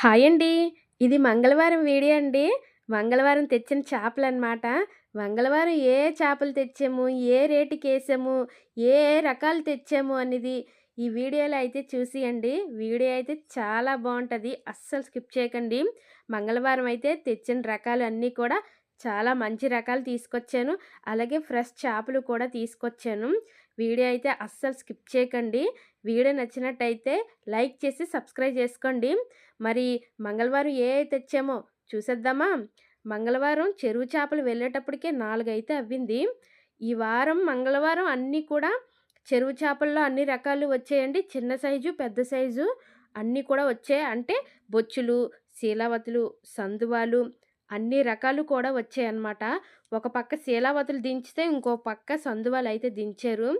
Hi అండి. ఇది మంగళవారం వీడియో అండి. మంగళవారం తెచ్చిన చేపలు అనమాట మంగళవారం ఏ చేపలు తెచ్చాము, ఏ రేటుకి వేసాము ఏ రకాలు తెచ్చాము అనేది ఈ వీడియోలో అయితే చూసియండి. వీడియో అయితే చాలా బాగుంటుంది అస్సలు స్కిప్ చేయకండి. మంగళవారం అయితే తెచ్చిన రకాలు అన్నీ కూడా చాలా మంచి రకాలు తీసుకొచ్చాను. అలాగే ఫ్రెష్ చేపలు కూడా తీసుకొచ్చాను. వీడియో అయితే అస్సలు స్కిప్ చేయకండి. వీడియో నచ్చినట్టయితే లైక్ చేసి సబ్స్క్రైబ్ చేసుకోండి. మరి మంగళవారం ఏ తెచ్చామో చూసేద్దామా? మంగళవారం చెరువు చేపలు వెళ్ళేటప్పటికే నాలుగు అయితే అవ్వింది. ఈ వారం మంగళవారం అన్నీ కూడా చెరువు చేపల్లో అన్ని రకాలు వచ్చాయండి. చిన్న సైజు, పెద్ద సైజు అన్నీ కూడా వచ్చాయి. అంటే బొచ్చులు, శీలావతులు, సందువాలు అన్ని రకాలు కూడా వచ్చాయన్నమాట. ఒక పక్క శీలావతులు దించితే ఇంకో పక్క సందువాలు అయితే దించారు.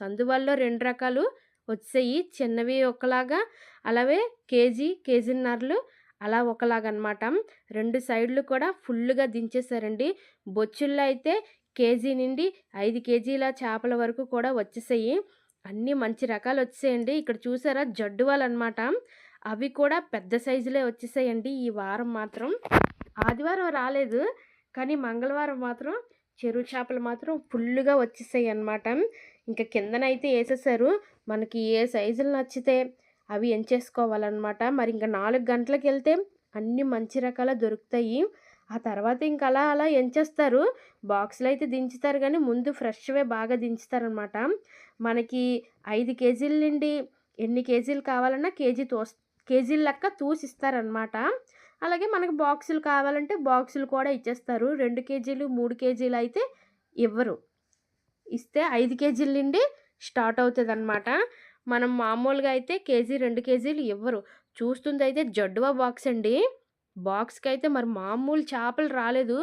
సందువాల్లో రెండు రకాలు వచ్చాయి. చిన్నవి ఒకలాగా అలాగే కేజీ, కేజీన్నరలు అలా ఒకలాగనమాట. రెండు సైడ్‌లు కూడా ఫుల్గా దించేసారండి. బొచ్చుల్లో అయితే కేజీ నుండి ఐదు కేజీల చేపల వరకు కూడా వచ్చేసాయి. అన్నీ మంచి రకాలు వచ్చాయండి ఇక్కడ చూసారా జడ్డువాలనమాట. అవి కూడా పెద్ద సైజులే వచ్చేసాయండి ఈ వారం మాత్రం. ఆదివారం రాలేదు. కానీ మంగళవారం మాత్రం చెరువు చేపలు మాత్రం ఫుల్లుగా వచ్చేసాయన్నమాట. ఇంకా కిందనైతే వేసేసారు మనకి ఏ సైజులు నచ్చితే అవి ఎంచేసుకోవాలన్నమాట మరి ఇంక 4 గంటలకెళ్తే అన్నీ మంచి రకాల దొరుకుతాయి. ఆ తర్వాత ఇంక అలా అలా ఎంచేస్తారు. బాక్సులు అయితే దించుతారు కానీ ముందు ఫ్రెష్‌వే బాగా దించుతారనమాట. మనకి ఐదు కేజీల నుండి ఎన్ని కేజీలు కావాలన్నా కేజీ తోస్ కేజీల లెక్క తూసిస్తారనమాట. అలాగే మనకు బాక్సులు కావాలంటే బాక్సులు కూడా ఇచ్చేస్తారు. రెండు కేజీలు, మూడు కేజీలు అయితే ఇవ్వరు. ఇస్తే ఐదు కేజీల నుండి స్టార్ట్ అవుతుంది అనమాట మనం మామూలుగా అయితే కేజీ, రెండు కేజీలు ఇవ్వరు. చూస్తుందయితే జడ్డువా బాక్స్ అండి. బాక్స్కి అయితే మరి మామూలు చేపలు రాలేదు.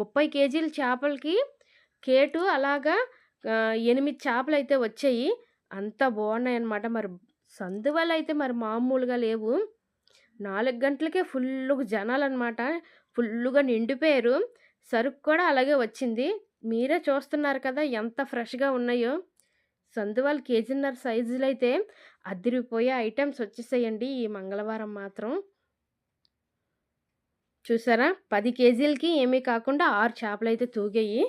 30 కేజీల చేపలకి కేటు అలాగా ఎనిమిది చేపలు అయితే వచ్చాయి. అంత బాగున్నాయి అన్నమాట మరి సందువలైతే మరి మామూలుగా లేవు. నాలుగు గంటలకే ఫుల్లు జనాలు అనమాట ఫుల్లుగా నిండిపోయారు. సరుకు కూడా అలాగే వచ్చింది. మీరే చూస్తున్నారు కదా ఎంత ఫ్రెష్‌గా ఉన్నాయో. సందువాలు కేజీన్నర అయితే అదిరిపోయే ఐటమ్స్ వచ్చేసాయండి ఈ మంగళవారం మాత్రం. చూసారా? పది కేజీలకి ఏమీ కాకుండా ఆరు చేపలు అయితే తూగాయి.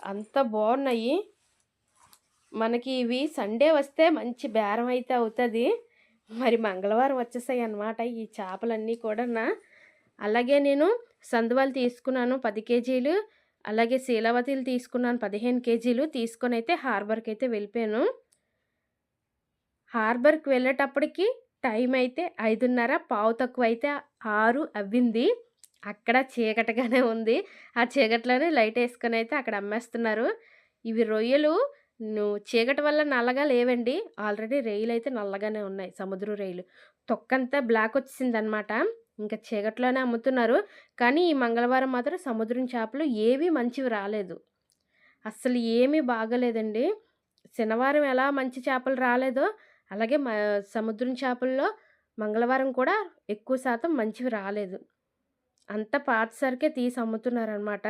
అంత బాగున్నాయి మనకి ఇవి సండే వస్తే మంచి బేరం అయితే అవుతుంది మరి మంగళవారం వచ్చేసాయన్నమాట ఈ చేపలన్నీ కూడా నా అలాగే నేను సందువాలు తీసుకున్నాను పది కేజీలు. అలాగే శీలావతిలు తీసుకున్నాను 15 కేజీలు. తీసుకొని అయితే హార్బర్కి అయితే వెళ్ళిపోయాను. హార్బర్‌కి వెళ్ళేటప్పటికి టైం అయితే 5:30 పావు తక్కువ అయితే ఆరు అవ్వింది. అక్కడ చీకటిగానే ఉంది. ఆ చీకటిలోనే అయితే అక్కడ అమ్మేస్తున్నారు. ఇవి రొయ్యలు నువ్వు చీకటి వల్ల నల్లగా లేవండి. ఆల్రెడీ రొయ్యలైతే నల్లగానే ఉన్నాయి. సముద్రం రొయ్యలు. తొక్కంతా బ్లాక్ వచ్చిందనమాట ఇంకా చీకట్లోనే అమ్ముతున్నారు. కానీ ఈ మంగళవారం మాత్రం సముద్రం చేపలు ఏవి మంచివి రాలేదు. అస్సలు ఏమీ బాగాలేదండి. శనివారం ఎలా మంచి చేపలు రాలేదో అలాగే సముద్రం చేపల్లో మంగళవారం కూడా ఎక్కువ శాతం మంచివి రాలేదు. అంత పాత సరికే తీసి అమ్ముతున్నారనమాట.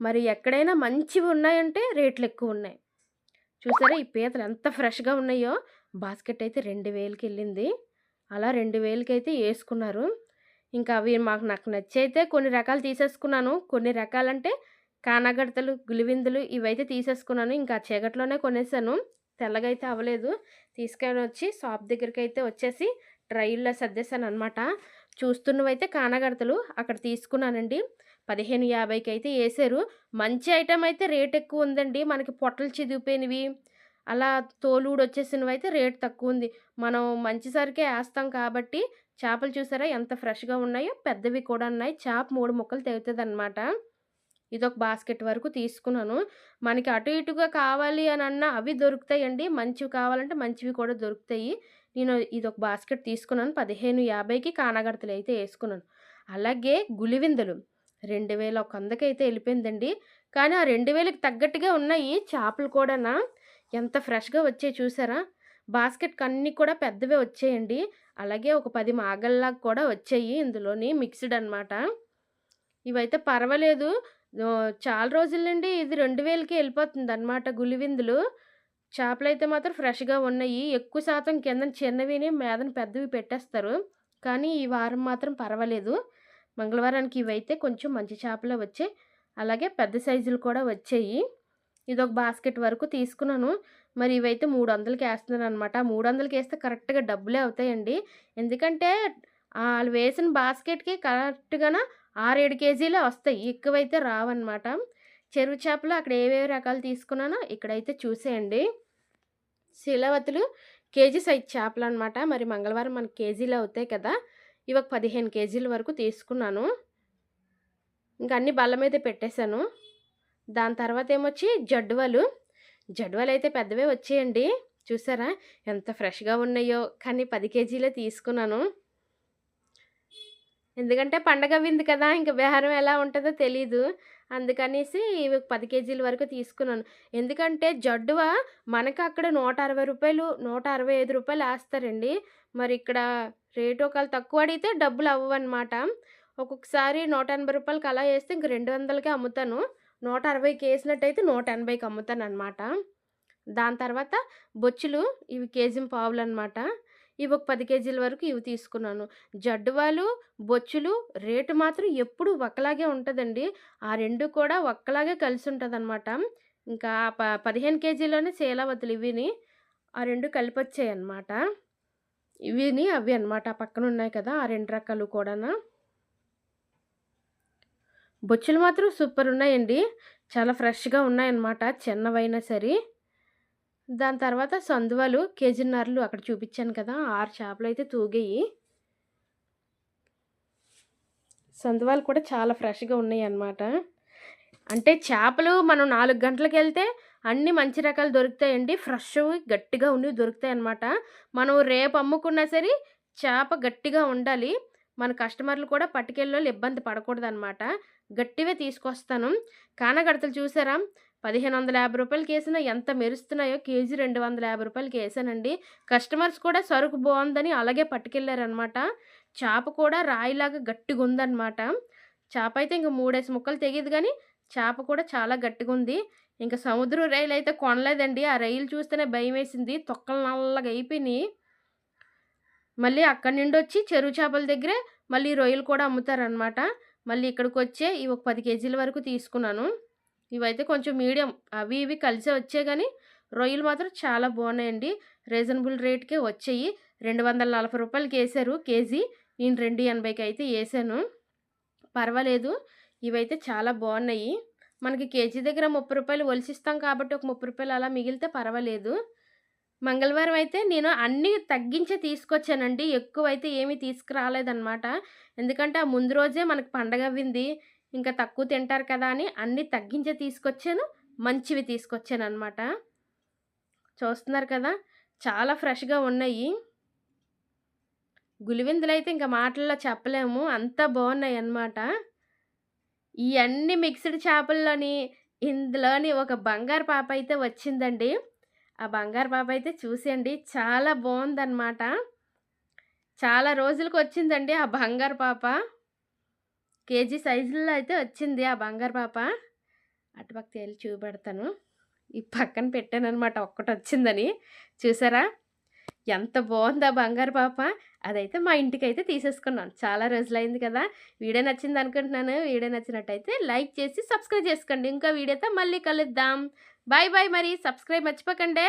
మరి ఎక్కడైనా మంచివి ఉన్నాయంటే రేట్లు ఎక్కువ ఉన్నాయి చూసారా ఈ పీతలు ఎంత ఫ్రెష్‌గా ఉన్నాయో. బాస్కెట్ అయితే 2000కెళ్ళింది. అలా రెండు వేలకి అయితే వేసుకున్నారు ఇంకా అవి మాకు నాకు నచ్చైతే కొన్ని రకాలు తీసేసుకున్నాను. కొన్ని రకాలంటే కానగడతలు గులివిందులు ఇవైతే తీసేసుకున్నాను. ఇంకా ఆ కొనేసాను. తెల్లగా అయితే అవ్వలేదు. తీసుకొనొచ్చి షాప్ దగ్గరికైతే వచ్చేసి ట్రైల్లో సర్దేశాననమాట. చూస్తున్నవైతే కానగడతలు అక్కడ తీసుకున్నానండి. పదిహేను యాభైకి అయితే వేసారు మంచి ఐటెం అయితే రేట్ ఎక్కువ ఉందండి. మనకి పొట్టలు చిదిగిపోయినవి అలా తోలు అయితే రేట్ తక్కువ ఉంది మనం మంచి సరికే వేస్తాం కాబట్టి చేపలు చూసారా ఎంత ఫ్రెష్‌గా ఉన్నాయో. పెద్దవి కూడా ఉన్నాయి. చేప మూడు ముక్కలు తెగుతదనమాట. ఇదొక బాస్కెట్ వరకు తీసుకున్నాను. మనకి అటు ఇటుగా కావాలి అని అన్న అవి దొరుకుతాయండి. మంచివి కావాలంటే మంచివి కూడా దొరుకుతాయి. నేను ఇదొక బాస్కెట్ తీసుకున్నాను. పదిహేను యాభైకి కానగడతలు అయితే వేసుకున్నాను అలాగే గులివిందలు రెండు వేల ఒక వందకైతే వెళ్ళిపోయిందండి కానీ ఆ 2000కి తగ్గట్టుగా ఉన్నాయి చేపలు కూడానా ఎంత ఫ్రెష్‌గా వచ్చాయి చూసారా? బాస్కెట్ అన్నీ కూడా పెద్దవే వచ్చాయండి. అలాగే ఒక పది మాగల్లాగా కూడా వచ్చాయి ఇందులోని మిక్స్‌డ్ అనమాట. ఇవైతే పర్వాలేదు. చాలా రోజుల నుండి ఇది రెండు వేలకి వెళ్ళిపోతుంది అనమాట గులివిందులు. చేపలైతే మాత్రం ఫ్రెష్‌గా ఉన్నాయి. ఎక్కువ శాతం కిందన చిన్నవిని మీదన పెద్దవి పెట్టేస్తారు. కానీ ఈ వారం మాత్రం పర్వాలేదు మంగళవారానికి ఇవైతే కొంచెం మంచి చేపలే వచ్చాయి. అలాగే పెద్ద సైజులు కూడా వచ్చాయి. ఇదొక బాస్కెట్ వరకు తీసుకున్నాను. మరి ఇవైతే మూడు వందలకి వేస్తున్నాను అనమాట మూడు వందలకి వేస్తే కరెక్ట్గా డబ్బులే అవుతాయండి. ఎందుకంటే వాళ్ళు వేసిన బాస్కెట్కి కరెక్ట్గా ఆరేడు కేజీలే వస్తాయి. ఎక్కువైతే రావన్నమాట. చెరువు చేపలు అక్కడ ఏవేవి రకాలు తీసుకున్నానో ఇక్కడైతే చూసేయండి. శిలవతులు కేజీ సైజ్ చేపలు అనమాట మరి మంగళవారం మనకి కేజీలు అవుతాయి కదా. ఇవి ఒక పదిహేను కేజీల వరకు తీసుకున్నాను. ఇంకా అన్ని బల్ల మీద పెట్టేశాను. దాని తర్వాత ఏమొచ్చి? జడ్వలు జడ్వలు అయితే పెద్దవే వచ్చేయండి. చూసారా? ఎంత ఫ్రెష్గా ఉన్నాయో. కానీ పది కేజీలే తీసుకున్నాను. ఎందుకంటే పండగ వింది కదా ఇంకా బేహారం ఎలా ఉంటుందో తెలీదు. అందుకనేసి ఇవి పది కేజీల వరకు తీసుకున్నాను. ఎందుకంటే జడ్డువ మనకు అక్కడ నూట అరవై రూపాయలు నూట అరవై ఐదు రూపాయలు వేస్తారండి మరి ఇక్కడ రేటు ఒకవేళ తక్కువ అడిగితే డబ్బులు అవ్వన్నమాట ఒక్కొక్కసారి నూట ఎనభై రూపాయలకి అలా వేస్తే ఇంక రెండు వందలకే అమ్ముతాను. నూట అరవైకి వేసినట్టయితే నూట ఎనభైకి అమ్ముతాను అనమాట దాని తర్వాత బొచ్చులు ఇవి కేజీ పావులు అనమాట ఇవి ఒక పది కేజీల వరకు ఇవి తీసుకున్నాను. జడ్డువాలు బొచ్చులు రేటు మాత్రం ఎప్పుడు ఒకలాగే ఉంటుందండి. ఆ రెండు కూడా ఒక్కలాగే కలిసి ఉంటుంది అనమాట ఇంకా ప పదిహేను కేజీలోనే శీలావతులు ఇవిని ఆ రెండు కలిపొచ్చాయి అనమాట ఇవిని అవి అనమాట పక్కన ఉన్నాయి కదా ఆ రెండు రకాలు కూడా బొచ్చులు మాత్రం సూపర్ ఉన్నాయండి. చాలా ఫ్రెష్గా ఉన్నాయన్నమాట చిన్నవైనా సరే. దాని తర్వాత సందువలు కేజీన్నరలు అక్కడ చూపించాను కదా ఆరు చేపలు అయితే తూగాయి. సందువాలు కూడా చాలా ఫ్రెష్గా ఉన్నాయి అన్నమాట అంటే చేపలు మనం నాలుగు గంటలకు వెళ్తే అన్ని మంచి రకాలు దొరుకుతాయండి. ఫ్రెష్ గట్టిగా ఉండి దొరుకుతాయి అన్నమాట మనం రేపు అమ్ముకున్నా సరే చేప గట్టిగా ఉండాలి. మన కస్టమర్లు కూడా పట్టుకెళ్ళి ఇబ్బంది పడకూడదు అనమాట గట్టివే తీసుకొస్తాను. కానగడతలు చూసారా? పదిహేను వందల యాభై రూపాయలకి వేసిన ఎంత మెరుస్తున్నాయో కేజీ రెండు వందల యాభై రూపాయలకి వేసానండి. కస్టమర్స్ కూడా సరుకు బాగుందని అలాగే పట్టుకెళ్ళారనమాట చేప కూడా రాయిలాగా గట్టిగా ఉందన్నమాట. చేప అయితే ఇంక మూడేసి ముక్కలు తెగేది కానీ చేప కూడా చాలా గట్టిగా ఉంది. ఇంకా సముద్రం రైలు అయితే కొనలేదండి. ఆ రైలు చూస్తేనే భయం వేసింది తొక్కలు నల్లగా అయిపోయినాయి. మళ్ళీ అక్కడి నుండి వచ్చి చెరువు చేపల దగ్గరే మళ్ళీ రొయ్యలు కూడా అమ్ముతారనమాట. మళ్ళీ ఇక్కడికి వచ్చే ఇవి ఒక పది కేజీల వరకు తీసుకున్నాను. ఇవైతే కొంచెం మీడియం. అవి ఇవి కలిసే వచ్చాయి కానీ రొయ్యలు మాత్రం చాలా బాగున్నాయండి. రీజనబుల్ రేట్కే వచ్చాయి. రెండు వందల నలభై రూపాయలకి వేసారు కేజీ. నేను రెండు ఎనభైకి అయితే వేసాను పర్వాలేదు. ఇవైతే చాలా బాగున్నాయి. మనకి కేజీ దగ్గర ముప్పై రూపాయలు ఒలిసిస్తాం కాబట్టి ఒక ముప్పై రూపాయలు అలా మిగిలితే పర్వాలేదు. మంగళవారం అయితే నేను అన్నీ తగ్గించే తీసుకొచ్చానండి. ఎక్కువ అయితే ఏమీ తీసుకురాలేదన్నమాట. ఎందుకంటే ఆ ముందు రోజే మనకు పండగ అవ్వింది. ఇంకా తక్కువ తింటారు కదా అని అన్నీ తగ్గించే తీసుకొచ్చాను. మంచివి తీసుకొచ్చాను అనమాట చూస్తున్నారు కదా చాలా ఫ్రెష్గా ఉన్నాయి. గులివిందులు అయితే ఇంకా మాటల్లో చెప్పలేము. అంత బాగున్నాయి అన్నమాట ఇవన్నీ మిక్స్డ్ చేపల్లోని ఇందులోని ఒక బంగారు పాప అయితే వచ్చిందండి. ఆ బంగారు పాప అయితే చూసేయండి చాలా బాగుందన్నమాట. చాలా రోజులకు వచ్చిందండి ఆ బంగారు పాప. కేజీ సైజుల్లో అయితే వచ్చింది ఆ బంగారు పాప. అటుపక్క తేలి చూపెడతాను. ఈ పక్కన పెట్టాను అనమాట ఒక్కటి వచ్చిందని చూసారా? ఎంత బాగుందా బంగారు పాప. అదైతే మా ఇంటికి అయితే తీసేసుకున్నాను చాలా రోజులైంది కదా. వీడియో నచ్చింది అనుకుంటున్నాను. వీడియో నచ్చినట్టయితే లైక్ చేసి సబ్స్క్రైబ్ చేసుకోండి. ఇంకా వీడియోతో మళ్ళీ కలుద్దాం. బాయ్ బాయ్ మరి. సబ్స్క్రైబ్ మర్చిపోకండి.